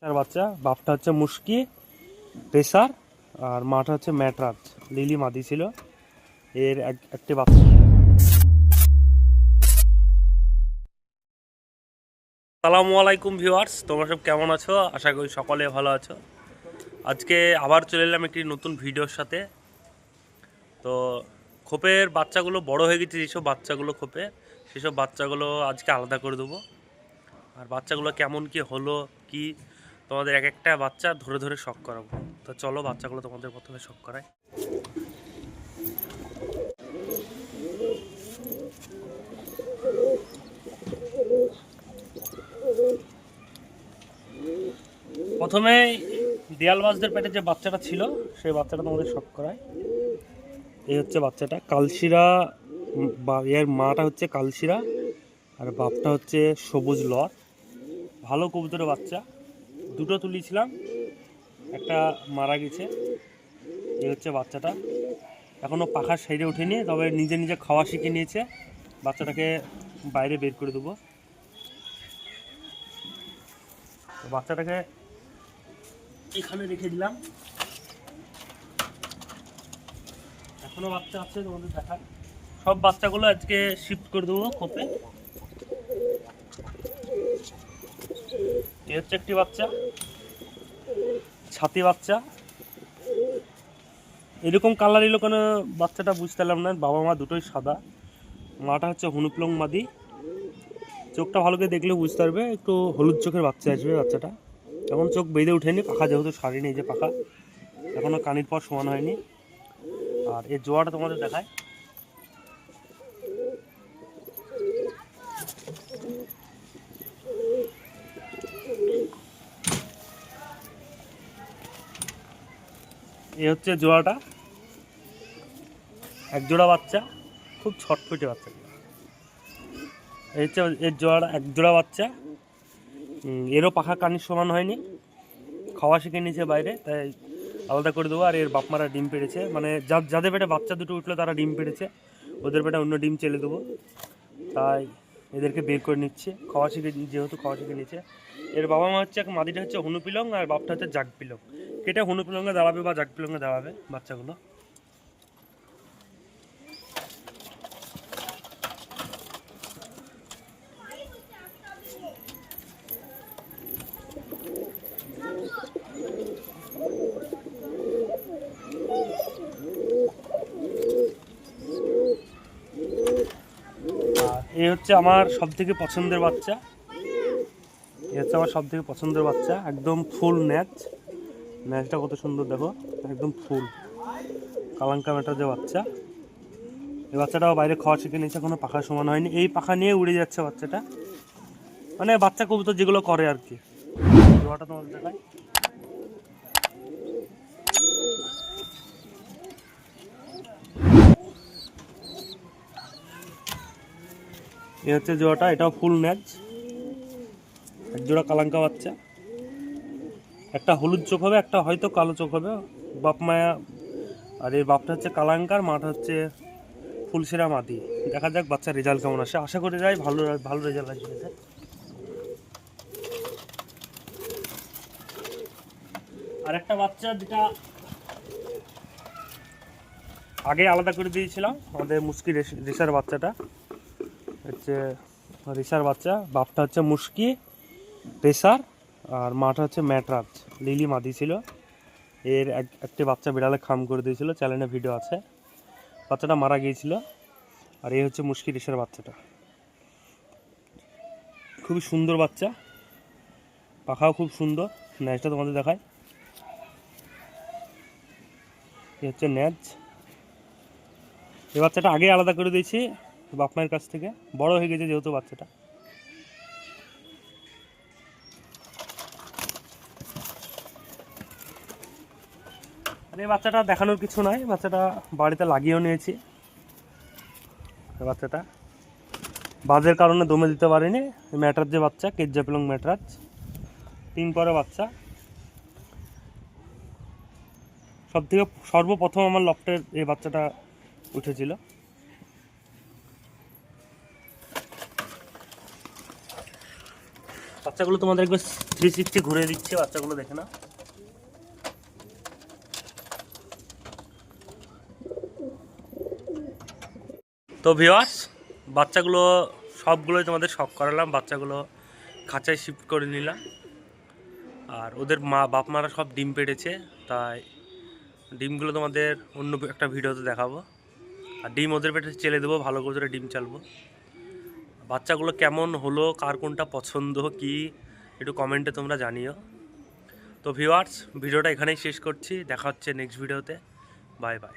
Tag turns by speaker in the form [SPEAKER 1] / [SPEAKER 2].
[SPEAKER 1] চার বাচ্চা, বাপটা হচ্ছে মুশকি, পেসার, আর মাটা হচ্ছে ম্যাটরাজ, লিলি মাদি ছিল। এর এক- একটি বাচ্চা। সালামু আলাইকুম ভিউয়ার্স, তোমরা সব কেমন আছো? আশা করি সকলে ভালো আছো। আজকে আবার চলে এলাম একটি নতুন ভিডিওর সাথে। তো খোপের বাচ্চাগুলো বড় হয়ে গেছে, যেসব বাচ্চাগুলো খোপে, সেসব বাচ্চাগুলো আজকে আলাদা করে দেবো। আর বাচ্চাগুলো কেমন কি হলো, কি তোমাদের এক একটা বাচ্চা ধরে ধরে শখ করাবো। তো চলো বাচ্চাগুলো তোমাদের প্রথমে শখ করাই। প্রথমে দেয়ালবাজদের পেটে যে বাচ্চাটা ছিল, সেই বাচ্চাটা তোমাদের শখ করায় এই হচ্ছে বাচ্চাটা। কালশিরা, বা এর মাটা হচ্ছে কালশিরা, আর বাপটা হচ্ছে সবুজ লর। ভালো কবুতরের বাচ্চা। দুটো তুলেছিলাম। একটা মারা গেছে এই হচ্ছে বাচ্চাটা। এখনও পাখার সাইডে ওঠেনি, তবে নিজে নিজে খাওয়া শিখে নিয়েছে। বাচ্চাটাকে বাইরে বের করে দেবো। বাচ্চাটাকে এখানে রেখে দিলাম। এখনও বাচ্চা আছে, তোমাদের দেখার সব বাচ্চাগুলো আজকে শিফট করে দেবো খোপে। এ হচ্ছে একটি বাচ্চা, ছাতি বাচ্চা। এরকম কালার এলো কেন বাচ্চাটা বুঝতে পারলাম না, বাবা মা দুটোই সাদা। মাটা হচ্ছে হনুপ্লং মাদি। চোখটা ভালো করে দেখলে বুঝতে পারবে, একটু হলুদ চোখের বাচ্চা আসবে বাচ্চাটা। এখন চোখ বেঁধে উঠেনি, পাখা যেহেতু সারেনি যে পাখা। এখনও কানির পর সমান হয়নি। আর এর জোয়াটা তোমাদের দেখায়। এ হচ্ছে জোড়াটা। এক জোড়া বাচ্চা, খুব ছটফটে বাচ্চা। এই হচ্ছে এর জোড়া এক জোড়া বাচ্চা। এরও পাখা কানির সমান হয়নি। খাওয়া শিখে নিয়েছে বাইরে, তাই আলাদা করে দেবো। আর এর বাপ মারা ডিম পেড়েছে। মানে যাদের পেটে বাচ্চা দুটো উঠল, তারা ডিম পেড়েছে। ওদের পেটে অন্য ডিম চেলে দেবো। তাই এদেরকে বের করে নিচ্ছে। খাওয়া শিখে, যেহেতু খাওয়া শিখে নিচ্ছে এর বাবা মা হচ্ছে এক মাদিটা হচ্ছে হনুপিলং আর বাপটা হচ্ছে জাগপিলং। কেটে হনুপিলংয়ে দাঁড়াবে বা জাগপিলংয়ে দাঁড়াবে বাচ্চাগুলো। এই হচ্ছে আমার সব থেকে পছন্দের বাচ্চা। এই হচ্ছে আমার সব থেকে পছন্দের বাচ্চা, একদম ফুল ম্যাচ ম্যাচটা কত সুন্দর দেখো, একদম ফুল। কালাঙ্কা মেটার যে বাচ্চা, এই বাচ্চাটাও বাইরে খাওয়া শিখে নিয়েছে কোনো পাখা সমান হয়নি। এই পাখা নিয়ে উড়ে যাচ্ছে বাচ্চাটা। মানে বাচ্চা কবুতর যেগুলো করে আর কি। জোয়াটা তোমাদের দেখায় এই হচ্ছে জোড়াটা এটাও ফুল ম্যাচ। এক জোড়া কালাঙ্কা বাচ্চা। একটা হলুদ চোখ হবে, একটা হয়তো কালো চোখ হবে। বাপ মায়া, আর এর বাপটা হচ্ছে কালাঙ্কার, মাটা হচ্ছে ফুলসেরা মাটি দেখা যাক বাচ্চার রেজাল্ট কেমন আসে। আশা করে যাই, ভালো ভালো রেজাল্ট আসবে। আর একটা বাচ্চা যেটা আগে আলাদা করে দিয়েছিলাম, আমাদের মুস্কি রেসার বাচ্চাটা। হচ্ছে রেসার বাচ্চা, বাপটা হচ্ছে মুশকি পেসার আর মাটা হচ্ছে ম্যাটরাজ, লিলি মাদি ছিল। এর এক, একটি বাচ্চা বিড়ালে খাম করে দিয়েছিল, চ্যানেলে ভিডিও আছে। বাচ্চাটা মারা গিয়েছিল। আর এই হচ্ছে মুশকি রেসার বাচ্চাটা। খুবই সুন্দর বাচ্চা। পাখাও খুব সুন্দর। ন্যাচটা তোমাদের দেখায় এ হচ্ছে ন্যাচ। এই বাচ্চাটা আগে আলাদা করে দিয়েছি বাপ মায়ের কাছ থেকে। বড় হয়ে গেছে যেহেতু বাচ্চাটা। এই বাচ্চাটা দেখানোর কিছু নয় বাচ্চাটা বাড়িতে লাগিয়েও নিয়েছি। বাচ্চাটা। বাজের কারণে দমে দিতে পারিনি। ম্যাটার যে বাচ্চা কেজ্জাপিলং ম্যাটরাজ। তিন পরে বাচ্চা। সব থেকে সর্বপ্রথম আমার লফটের এই বাচ্চাটা উঠেছিল। বাচ্চাগুলো তোমাদের একবার থ্রি সিক্সটি ঘুরে দিচ্ছে, বাচ্চাগুলো দেখে না তো ভিওয়ার্স বাচ্চাগুলো, সবগুলোই তোমাদের শখ করালাম, বাচ্চাগুলো খাঁচায় শিফট করে নিলাম। আর ওদের মা বাপ মারা সব ডিম পেড়েছে, তাই ডিমগুলো তোমাদের অন্য একটা ভিডিওতে দেখাবো। আর ডিম ওদের পেটে চেলে দেবো, ভালো করে ডিম চালবো। বাচ্চাগুলো কেমন হলো, কার কোনটা পছন্দ, কি, একটু কমেন্টে তোমরা জানিও। তো ভিউয়ার্স ভিডিওটা এখানেই শেষ করছি, দেখা হচ্ছে নেক্সট ভিডিওতে বাই বাই